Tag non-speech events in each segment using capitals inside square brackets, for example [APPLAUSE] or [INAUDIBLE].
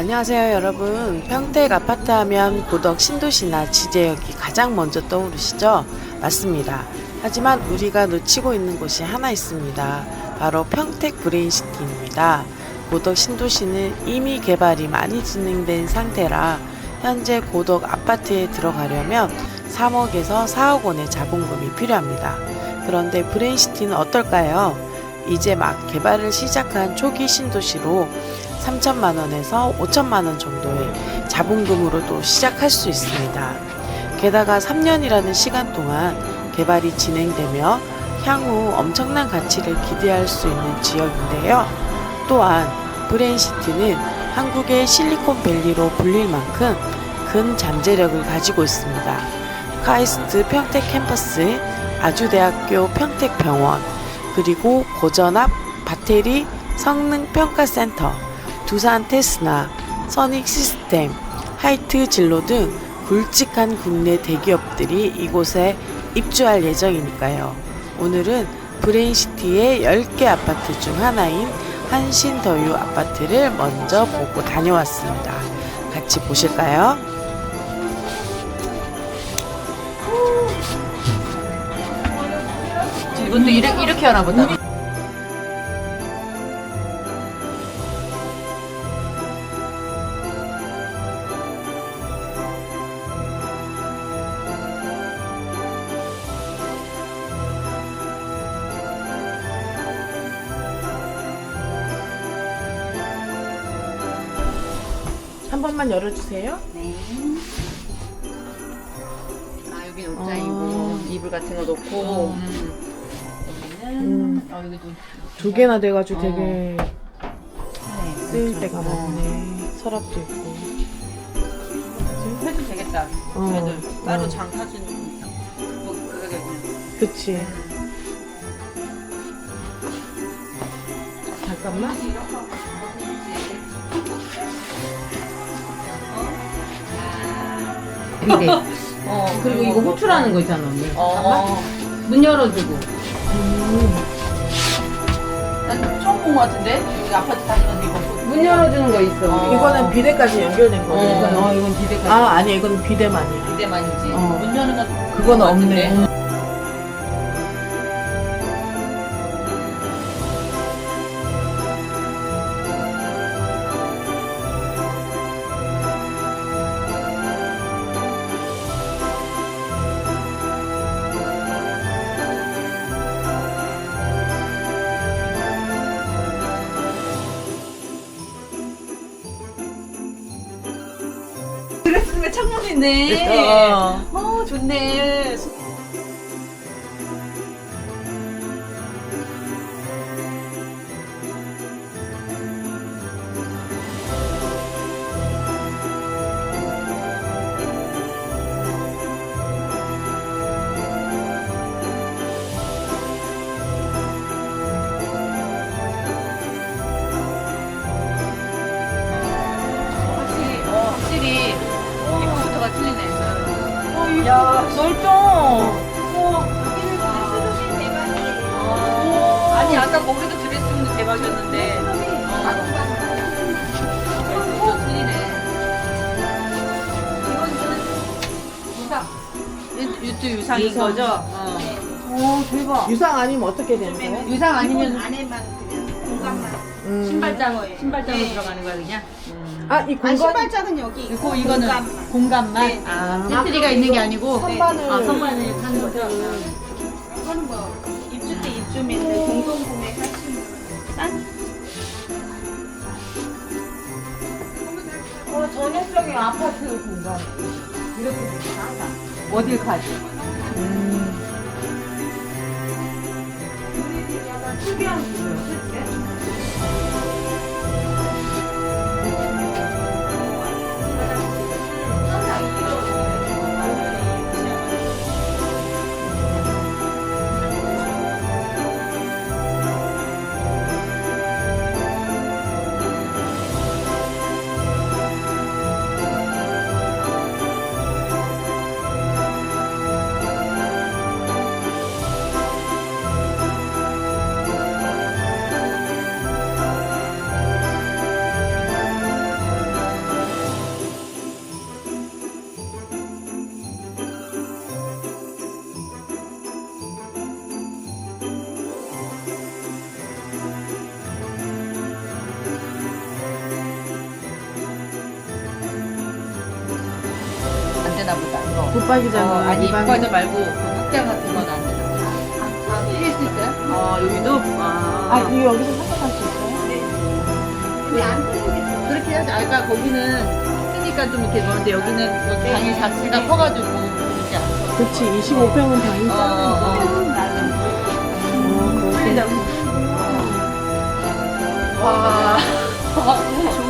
안녕하세요 여러분 평택 아파트 하면 고덕 신도시나 지제역이 가장 먼저 떠오르시죠? 맞습니다. 하지만 우리가 놓치고 있는 곳이 하나 있습니다. 바로 평택 브레인시티입니다. 고덕 신도시는 이미 개발이 많이 진행된 상태라 현재 고덕 아파트에 들어가려면 3억에서 4억 원의 자본금이 필요합니다. 그런데 브레인시티는 어떨까요? 이제 막 개발을 시작한 초기 신도시로 3천만 원에서 5천만 원 정도의 자본금으로 도 시작할 수 있습니다. 게다가 3년이라는 시간 동안 개발이 진행되며 향후 엄청난 가치를 기대할 수 있는 지역인데요. 또한 브레인시티는 한국의 실리콘밸리로 불릴 만큼 근 잠재력을 가지고 있습니다. 카이스트 평택 캠퍼스, 아주대학교 평택병원, 그리고 고전압 바테리 성능 평가센터, 두산 테스나, 선익 시스템, 하이트 진로 등 굵직한 국내 대기업들이 이곳에 입주할 예정이니까요. 오늘은 브레인시티의 10개 아파트 중 하나인 한신더유 아파트를 먼저 보고 다녀왔습니다. 같이 보실까요? 이것도 이렇게, 이렇게 하나 보다. 한 번만 열어주세요. 네. 아, 여기 옷장이고, 이불 같은 거 놓고, 여기는, 음. 어, 여기도. 두 개나 돼가지고 어. 되게 네, 쓰일 그렇죠. 때가 어. 많네. 서랍도 있고. 지금 해도 되겠다. 어. 그래도 따로 어. 장 타주는 뭐, 그게 그치. 잠깐만. 비대. 어, 그리고 이거 호출하는 거 있잖아, 언니. 어, 문 열어주고. 난 처음 본거 같은데? 여기 아파트 다니면서 이거. 문 열어주는 거 있어. 어. 이거는 비대까지 연결된 이건, 거네. 어, 이건 비대까지. 아, 아니, 이건 비대만이야. 이대만이지. 어. 문 여는 건 그건 것 없네. 같은데? 있네. 어. 어, 좋네. 아니, 아까 거기도 드레스룸도 대박이었는데. 어, 좀 틀리네. 유상. 유- 유튜 유상인 유상. 거죠? 어. 오, 대박. 유상 아니면 어떻게 되는 거야? 유상 아니면 안에만 그냥 공간만. 음. 신발장, 신발장으로 네. 들어가는 거야, 그냥? 아, 이 아 공간 신발장은 여기. 그리고 이거는 공간만. 공간만? 네. 아, 센트리가 있는 게 아니고? 선반을. 아, 선반을 하는 거죠? 이거는 뭐입 주때 입주민들 공동 구매하시는 싼. 어, 전형적인 아파트 공간. 이렇게 항상. 어딜 가지? 음. 약간 특이한 구조야, 그치? 어, 아니 이방- 입과자 말고 그 확장 같은 건안 돼. 뛸수 있어요? 어 여기도. 아. 아 이거 여기서 샀어갈 수 있어요? 근데 안 뜨는 그렇게 해야지. 아까 거기는 뜨니까 좀 이렇게 그런데 여기는 여기 방이 자체가 커가지고 그러지 않아. 그렇지 25평은 방이 어, 작은데 어. 나는 어, 그렇게. 와. [LAUGHS] 좋으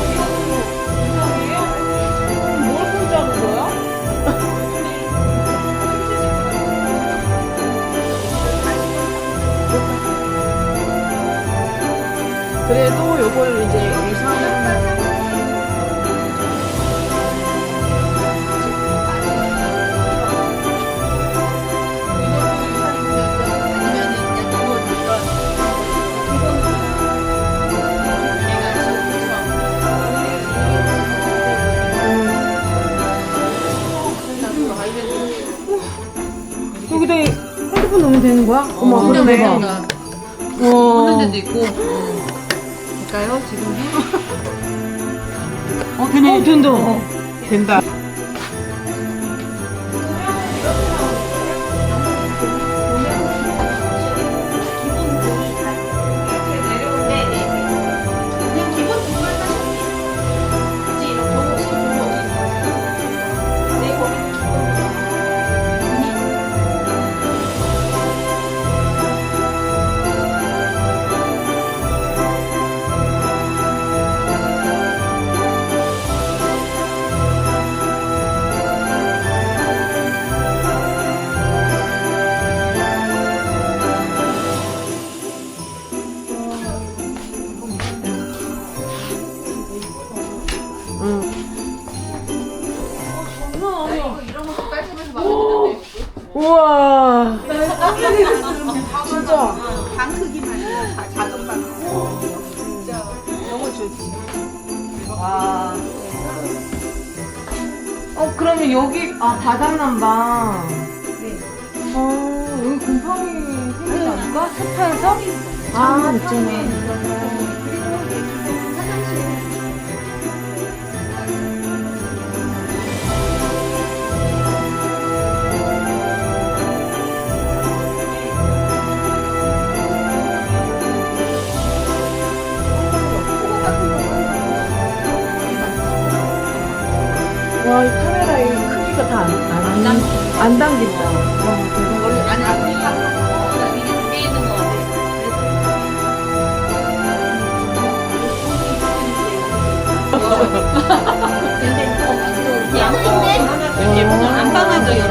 거야? 어머 어, 그러네. 대박. 와. 먹는 데도 있고. 볼까요? 지금 어 되네. 어 된다. 된다. 어 그러면 여기 아 바닥난방. 네. 어 여기 곰팡이 생기지 않을까? 소파에서? 아, 있잖아. 안, 안 당긴다. 원래 아니 앞에 방 하나 이게 두 개 있는 거 같아. 양인데 어. 안방에도 열어놨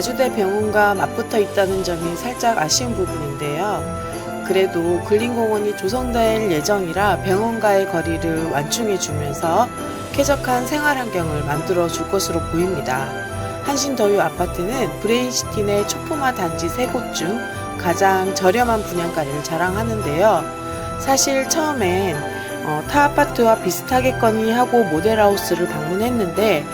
아주대 병원과 맞붙어 있다는 점이 살짝 아쉬운 부분인데요. 그래도 근린공원이 조성될 예정이라 병원과의 거리를 완충해 주면서 쾌적한 생활 환경을 만들어 줄 것으로 보입니다. 한신더유 아파트는 브레인시티 내 초품화 단지 세 곳 중 가장 저렴한 분양가를 자랑하는데요. 사실 처음엔 어, 타 아파트와 비슷하겠거니 하고 모델하우스를 방문했는데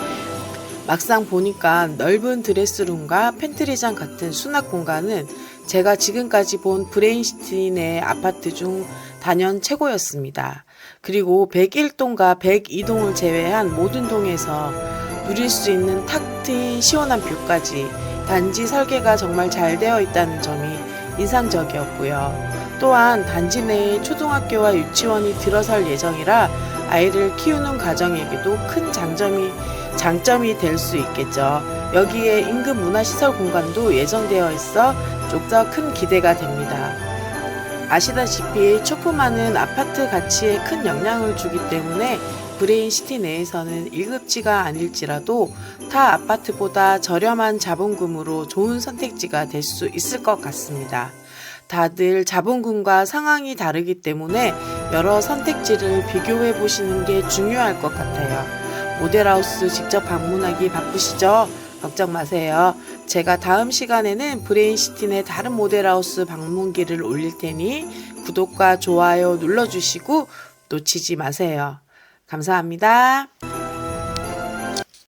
막상 보니까 넓은 드레스룸과 팬트리장 같은 수납 공간은 제가 지금까지 본 브레인시티 내 아파트 중 단연 최고였습니다. 그리고 101동과 102동을 제외한 모든 동에서 누릴 수 있는 탁 트인 시원한 뷰까지 단지 설계가 정말 잘 되어 있다는 점이 인상적이었고요. 또한 단지 내에 초등학교와 유치원이 들어설 예정이라 아이를 키우는 가정에게도 큰 장점이 장점이 될 수 있겠죠. 여기에 인근 문화시설 공간도 예정되어 있어 좀 더 큰 기대가 됩니다. 아시다시피 초품화는 아파트 가치에 큰 영향을 주기 때문에 브레인시티 내에서는 1급지가 아닐지라도 타 아파트보다 저렴한 자본금으로 좋은 선택지가 될 수 있을 것 같습니다. 다들 자본금과 상황이 다르기 때문에 여러 선택지를 비교해 보시는 게 중요할 것 같아요. 모델하우스 직접 방문하기 바쁘시죠? 걱정 마세요. 제가 다음 시간에는 브레인시티 내 다른 모델하우스 방문기를 올릴 테니 구독과 좋아요 눌러주시고 놓치지 마세요. 감사합니다.